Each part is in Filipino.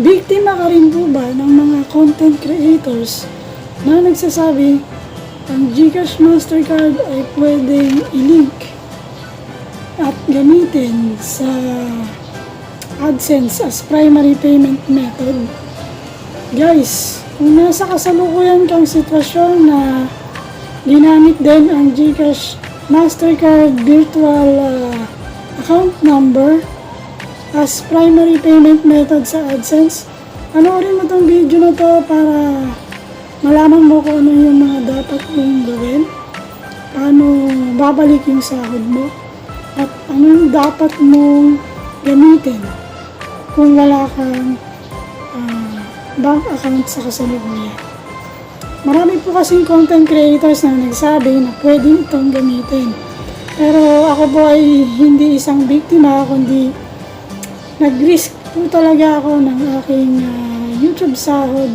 Biktima ka rin po ba ng mga content creators na nagsasabi ang Gcash Mastercard ay pwedeng i-link at gamitin sa AdSense as primary payment method? Guys, kung nasa kasalukuyan kang sitwasyon na ginamit din ang Gcash Mastercard virtual uh, account number as primary payment method sa AdSense, panoorin mo tong video na to para malaman mo kung ano yung mga dapat mong gawin, paano babalik yung sahod mo, at anong dapat mong gamitin kung wala kang ah, bank account sa kasalukuyan. Marami po kasing content creators na nagsabi na pwede itong gamitin. Pero ako po ay hindi isang biktima, kundi nag-risk po talaga ako ng aking ah, YouTube sahod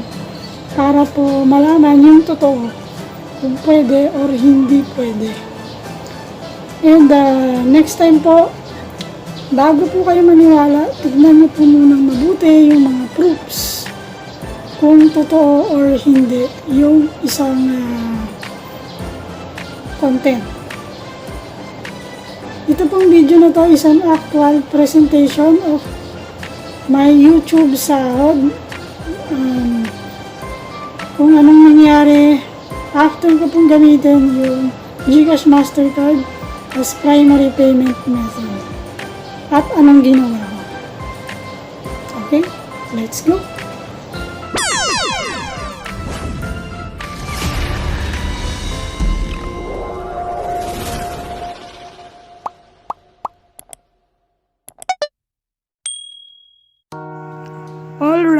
para po malaman yung totoo kung pwede or hindi pwede. And uh, next time po, bago po kayo maniwala, tignan niyo po munang mabuti yung mga proofs kung totoo or hindi yung isang ah, content. Ito pong video na to is an actual presentation of my YouTube sahod. Um, kung anong nangyari after ko pong gamitin yung Gcash Mastercard as primary payment method. At anong ginawa ko. Okay, let's go.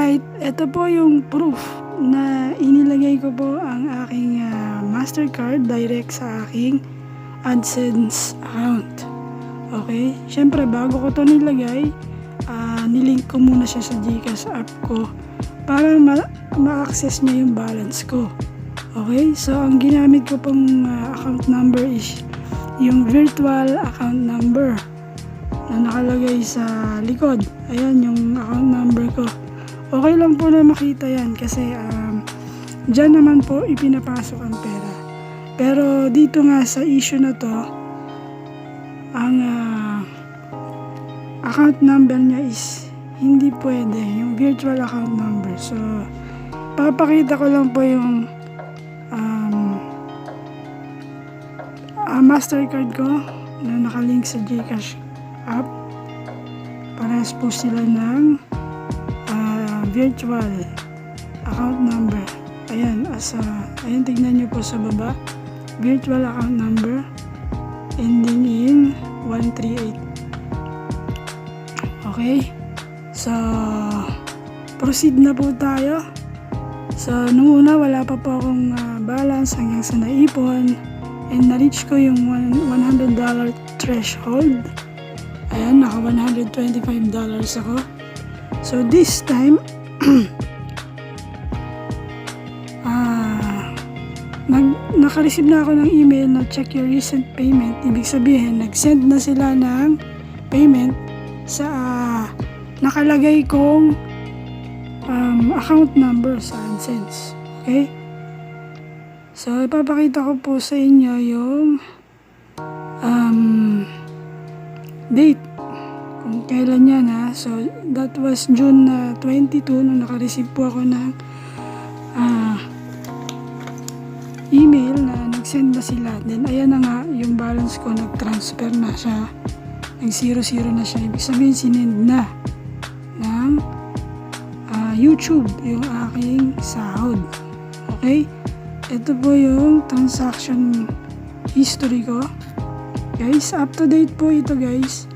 Alright, ito po yung proof na inilagay ko po ang aking ah, Mastercard direct sa aking AdSense account. Okay? Siyempre, bago ko to nilagay, ah, nilink ko muna siya sa Gcash app ko para ma- ma-access niya yung balance ko. Okay? So, ang ginamit ko pong ah, account number is yung virtual account number na nakalagay sa likod. Ayan yung account number ko. Okay lang po na makita yan kasi um, dyan naman po ipinapasok ang pera. Pero dito nga sa issue na to, ang ah, account number niya is hindi pwede, yung virtual account number. So, papakita ko lang po yung um, ah, Mastercard ko na nakalink sa Gcash app. Parehas po sila ng virtual account number. Ayan, as a, ayan, tignan nyo po sa baba. Virtual account number ending in 138. Okay? So, proceed na po tayo. So, nung una, wala pa po akong ah, balance hanggang sa naipon. And na-reach ko yung one- $100 threshold. Ayan, naka $125 ako. So this time, ah, nag, naka-receive na ako ng email na check your recent payment. Ibig sabihin, nag-send na sila ng payment sa ah, nakalagay kong um, account number sa AdSense. Okay? So, ipapakita ko po sa inyo yung um, date kailan yan ha. So, that was June na 22 nung naka-receive po ako ng ah, email na nag-send na sila. Then, ayan na nga, yung balance ko nag-transfer na siya. Nag-zero-zero na siya. Ibig sabihin, sinend na ng ah, YouTube yung aking sahod. Okay? Ito po yung transaction history ko. Guys, up to date po ito guys.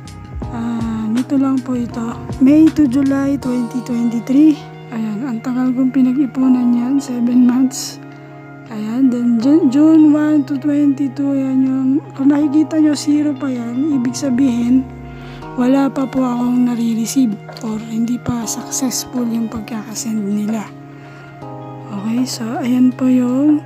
Nito lang po ito. May to July 2023. Ayan, ang tagal kong pinag-ipunan yan. 7 months. Ayan, then Ju- June 1 to 22, yan yung, kung nakikita nyo, zero pa yan. Ibig sabihin, wala pa po akong nare-receive or hindi pa successful yung pagkakasend nila. Okay, so ayan po yung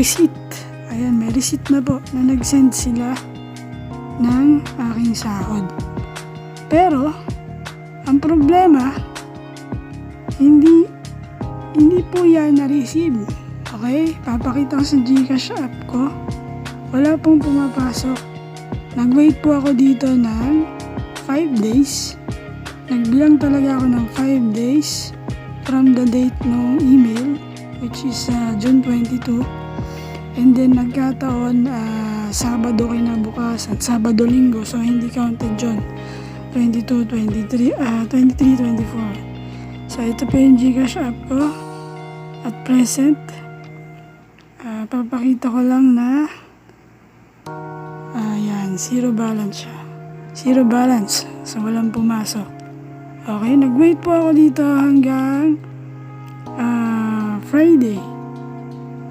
receipt. Ayan, may receipt na po na nag-send sila ng aking sahod. Pero, ang problema, hindi hindi po yan na-receive. Okay? Papakita ko sa Gcash app ko. Wala pong pumapasok. Nag-wait po ako dito ng 5 days. Nagbilang talaga ako ng 5 days from the date ng email which is uh, June 22. And then nagkataon uh, Sabado kinabukasan, Sabado linggo, so hindi counted June 22, 23, ah 23, 24. So ito po yung Gcash app ko at present. Ah, papakita ko lang na ayan, zero balance siya. Zero balance. So walang pumasok. Okay, nag-wait po ako dito hanggang ah, Friday.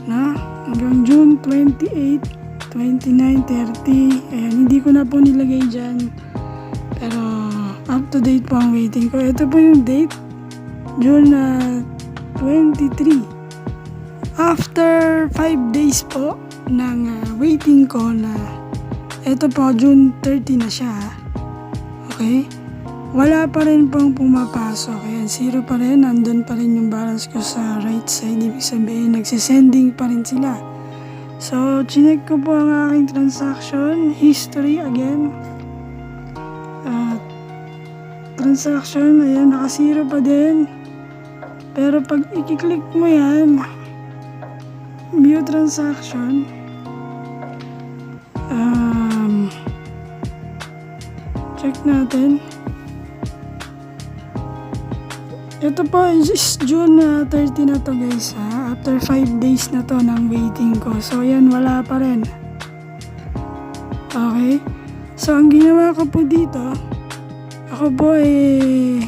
Na? Hanggang June 28, 29, 30. Ayan, hindi ko na po nilagay dyan. Pero up to date po ang waiting ko. Ito po yung date. June ah, 23. After 5 days po ng ah, waiting ko na ito po June 30 na siya. Okay? Wala pa rin pong pumapasok. Ayan, zero pa rin. Nandun pa rin yung balance ko sa right side. Ibig sabihin, nagsisending pa rin sila. So, chinek ko po ang aking transaction history again. At transaction, ayan, nakasiro pa din. Pero pag i-click mo yan, view transaction, um, check natin. Ito po is June uh, 30 na to guys ha. After 5 days na to ng waiting ko. So yan, wala pa rin. Okay. So ang ginawa ko po dito, ako po eh,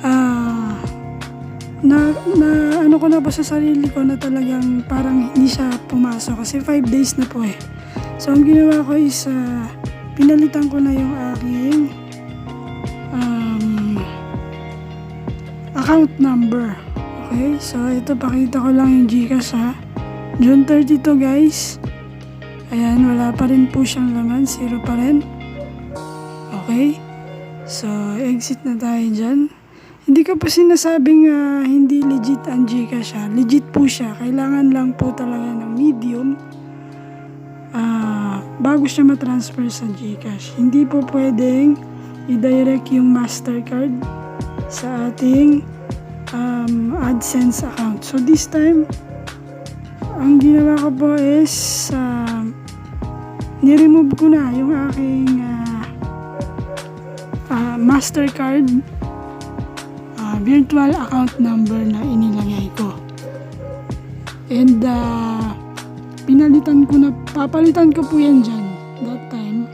ah, na, na ano ko na po sa sarili ko na talagang parang hindi siya pumasok kasi 5 days na po eh. So ang ginawa ko is ah, pinalitan ko na yung aking account number. Okay, so ito pakita ko lang yung Gcash ha. June 32 guys. Ayan, wala pa rin po siyang laman. Zero pa rin. Okay. So, exit na tayo dyan. Hindi ko po sinasabing ah, hindi legit ang Gcash ha. Legit po siya. Kailangan lang po talaga ng medium ah, bago siya matransfer sa Gcash. Hindi po pwedeng i-direct yung Mastercard sa ating um, AdSense account. So this time, ang ginawa ko po is um, niremove ko na yung aking ah, ah, Mastercard ah, virtual account number na inilagay ko. And ah, pinalitan ko na, papalitan ko po yan dyan that time.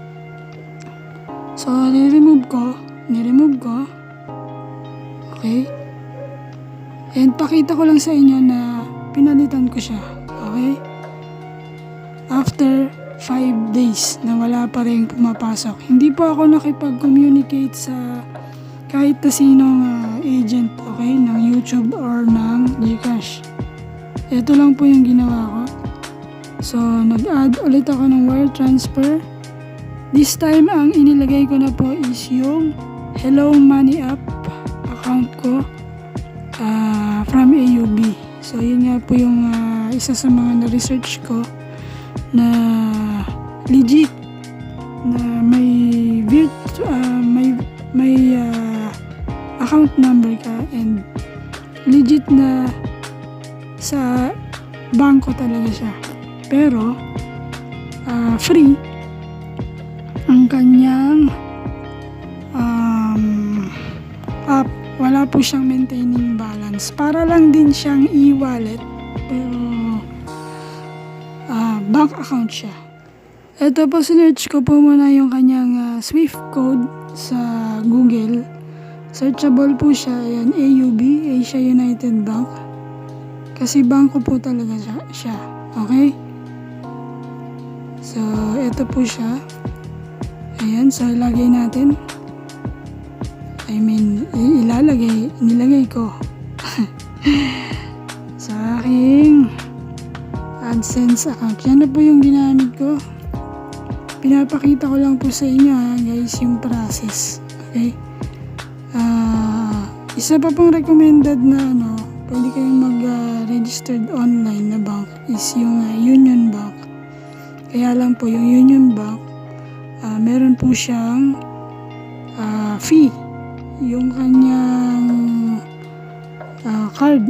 So, niremove ko, niremove ko, Okay? And pakita ko lang sa inyo na pinalitan ko siya. Okay? After 5 days na wala pa rin pumapasok. Hindi po ako nakipag-communicate sa kahit na sinong ah, agent, okay, ng YouTube or ng Gcash. Ito lang po yung ginawa ko. So, nag-add ulit ako ng wire transfer. This time, ang inilagay ko na po is yung Hello Money app account ko ah, from AUB. So, yun nga po yung ah, isa sa mga na-research ko na legit na may virt ah, may may ah, account number ka and legit na sa bangko talaga siya. Pero ah, free ang kanyang wala po siyang maintaining balance. Para lang din siyang e-wallet, pero ah, bank account siya. Ito po, sinerch ko po muna yung kanyang ah, Swift code sa Google. Searchable po siya, yan, AUB, Asia United Bank. Kasi bangko po talaga siya. Okay? So, ito po siya. Ayan, so ilagay natin. I mean, ilalagay, nilagay ko sa aking AdSense account. Yan na po yung ginamit ko. Pinapakita ko lang po sa inyo ha, guys yung process. Okay? Ah, isa pa pong recommended na ano, pwede kayong mag-registered online na bank is yung ah, Union Bank. Kaya lang po yung Union Bank, ah, meron po siyang ah, fee. Yung kanyang ah, card.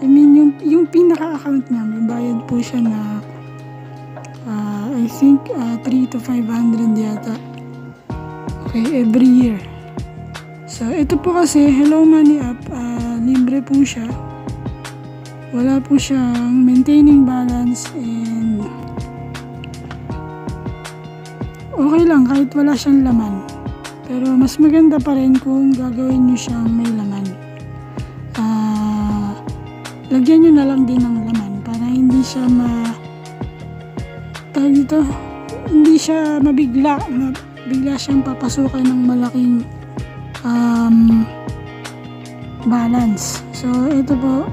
I mean, yung, yung pinaka-account niya, may bayad po siya na ah, I think ah, 3 to 500 yata. Okay, every year. So, ito po kasi, Hello Money app, ah, libre po siya. Wala po siyang maintaining balance and okay lang kahit wala siyang laman. Pero mas maganda pa rin kung gagawin nyo siyang may laman. Ah, lagyan nyo na lang din ng laman para hindi siya ma... Tawag dito, hindi siya mabigla, bigla siyang papasukan ng malaking um, balance. So, ito po,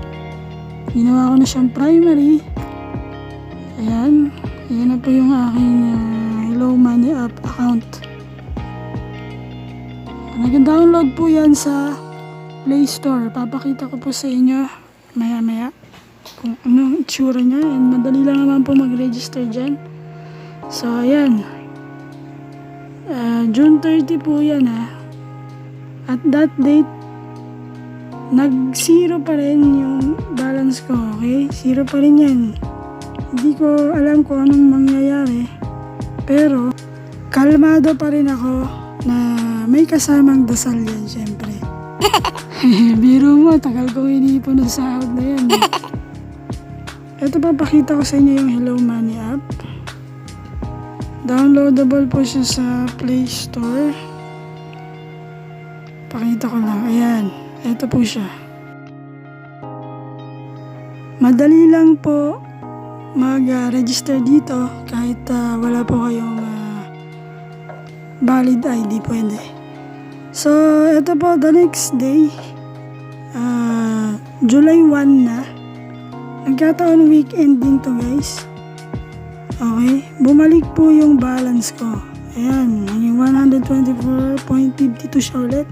ginawa ko na siyang primary. Ayan, ayan na po yung aking ah, Hello Money app account. Nag-download po yan sa Play Store. Papakita ko po sa inyo maya-maya kung anong itsura niya. And madali lang naman po mag-register dyan. So, ayan. Ah, June 30 po yan ha. At that date, nag-zero pa rin yung balance ko, okay? Zero pa rin yan. Hindi ko alam kung anong mangyayari. Pero, kalmado pa rin ako na may kasamang dasal yan, syempre. Biro mo, tagal kong iniipon ng sahod na yan. Ito papakita ko sa inyo yung Hello Money app. Downloadable po siya sa Play Store. Pakita ko lang. Ayan. Ito po siya. Madali lang po mag-register dito kahit ah, wala po kayong ah, valid ID pwede. So, ito po the next day. ah, July 1 na. Nagkataon weekend din to guys. Okay. Bumalik po yung balance ko. Ayan. Naging 124.52 siya ulit.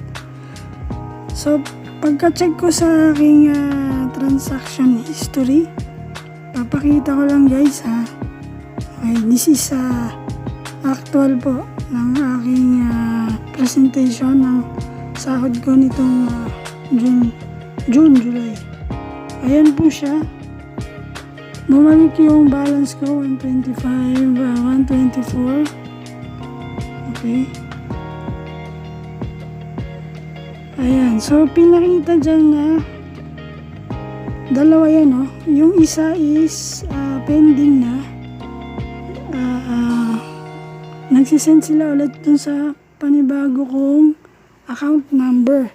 So, pagka-check ko sa aking ah, transaction history, papakita ko lang guys ha. Okay, this is ah, actual po ng aking ah, presentation ng sahod ko nitong ah, June, June, July. Ayan po siya. Bumalik yung balance ko, 125, ah, 124. Okay. Ayan, so pinakita dyan na dalawa yan, no? Yung isa is ah, pending na. Ah, ah, nagsisend sila ulit dun sa panibago kong account number.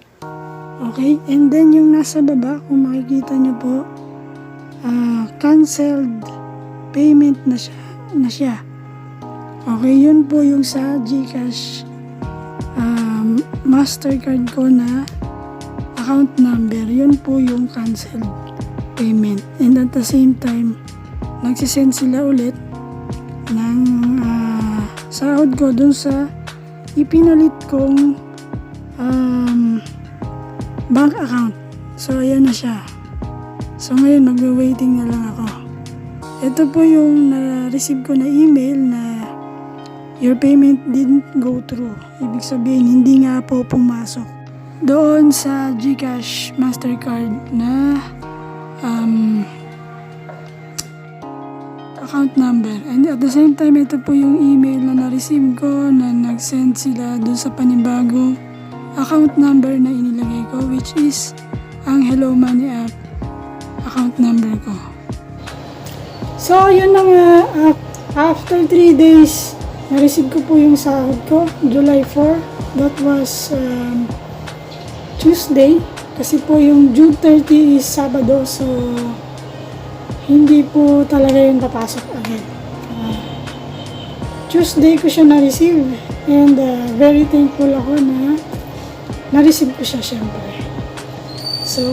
Okay? And then yung nasa baba, kung makikita nyo po, ah, canceled payment na siya. Na siya. Okay, yun po yung sa GCash um, Mastercard ko na account number. Yun po yung canceled payment. And at the same time, nagsisend sila ulit ng sahod ko dun sa ipinalit kong um, bank account. So, ayan na siya. So, ngayon, magwe-waiting na lang ako. Ito po yung na-receive ko na email na your payment didn't go through. Ibig sabihin, hindi nga po pumasok. Doon sa GCash Mastercard na um, account number. And at the same time, ito po yung email na na-receive ko na nag-send sila doon sa panibagong account number na inilagay ko which is ang Hello Money app account number ko. So, yun na nga. after 3 days, na-receive ko po yung sahod ko, July 4. That was um, Tuesday. Kasi po yung June 30 is Sabado. So, hindi po talaga yung papasok agad. Ah, Tuesday ko siya na-receive. And ah, very thankful ako na na-receive ko siya syempre. So,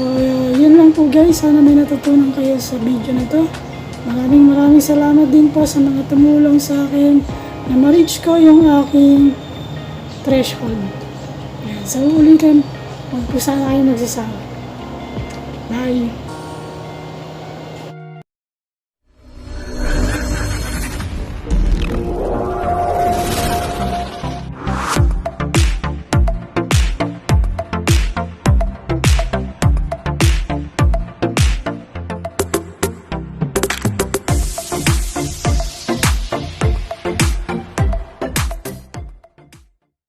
yun lang po guys. Sana may natutunan kayo sa video na to. Maraming maraming salamat din po sa mga tumulong sa akin na ma-reach ko yung aking threshold. Ayan, sa uulitin, huwag po sana kayo magsasama. Bye!